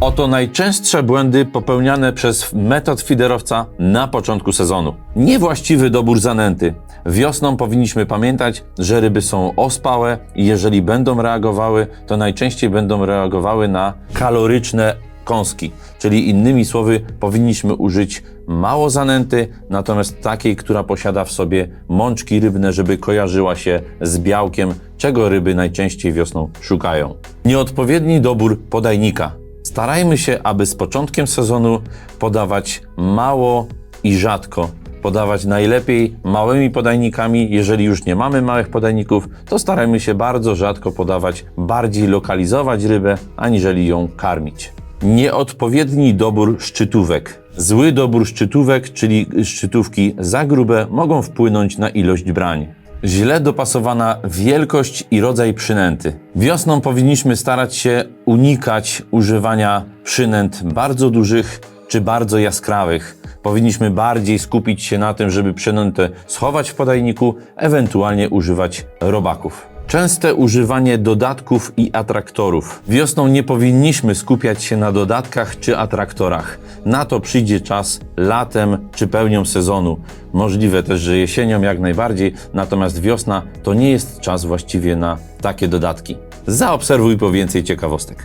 Oto najczęstsze błędy popełniane przez metod fiderowca na początku sezonu. Niewłaściwy dobór zanęty. Wiosną powinniśmy pamiętać, że ryby są ospałe i jeżeli będą reagowały, to najczęściej będą reagowały na kaloryczne kąski. Czyli innymi słowy, powinniśmy użyć mało zanęty, natomiast takiej, która posiada w sobie mączki rybne, żeby kojarzyła się z białkiem, czego ryby najczęściej wiosną szukają. Nieodpowiedni dobór podajnika. Starajmy się, aby z początkiem sezonu podawać mało i rzadko. Podawać najlepiej małymi podajnikami. Jeżeli już nie mamy małych podajników, to starajmy się bardzo rzadko podawać, bardziej lokalizować rybę, aniżeli ją karmić. Nieodpowiedni dobór szczytówek. Zły dobór szczytówek, czyli szczytówki za grube, mogą wpłynąć na ilość brań. Źle dopasowana wielkość i rodzaj przynęty. Wiosną powinniśmy starać się unikać używania przynęt bardzo dużych czy bardzo jaskrawych. Powinniśmy bardziej skupić się na tym, żeby przynętę schować w podajniku, ewentualnie używać robaków. Częste używanie dodatków i atraktorów. Wiosną nie powinniśmy skupiać się na dodatkach czy atraktorach. Na to przyjdzie czas latem czy pełnią sezonu. Możliwe też, że jesienią jak najbardziej, natomiast wiosna to nie jest czas właściwie na takie dodatki. Zaobserwuj po więcej ciekawostek.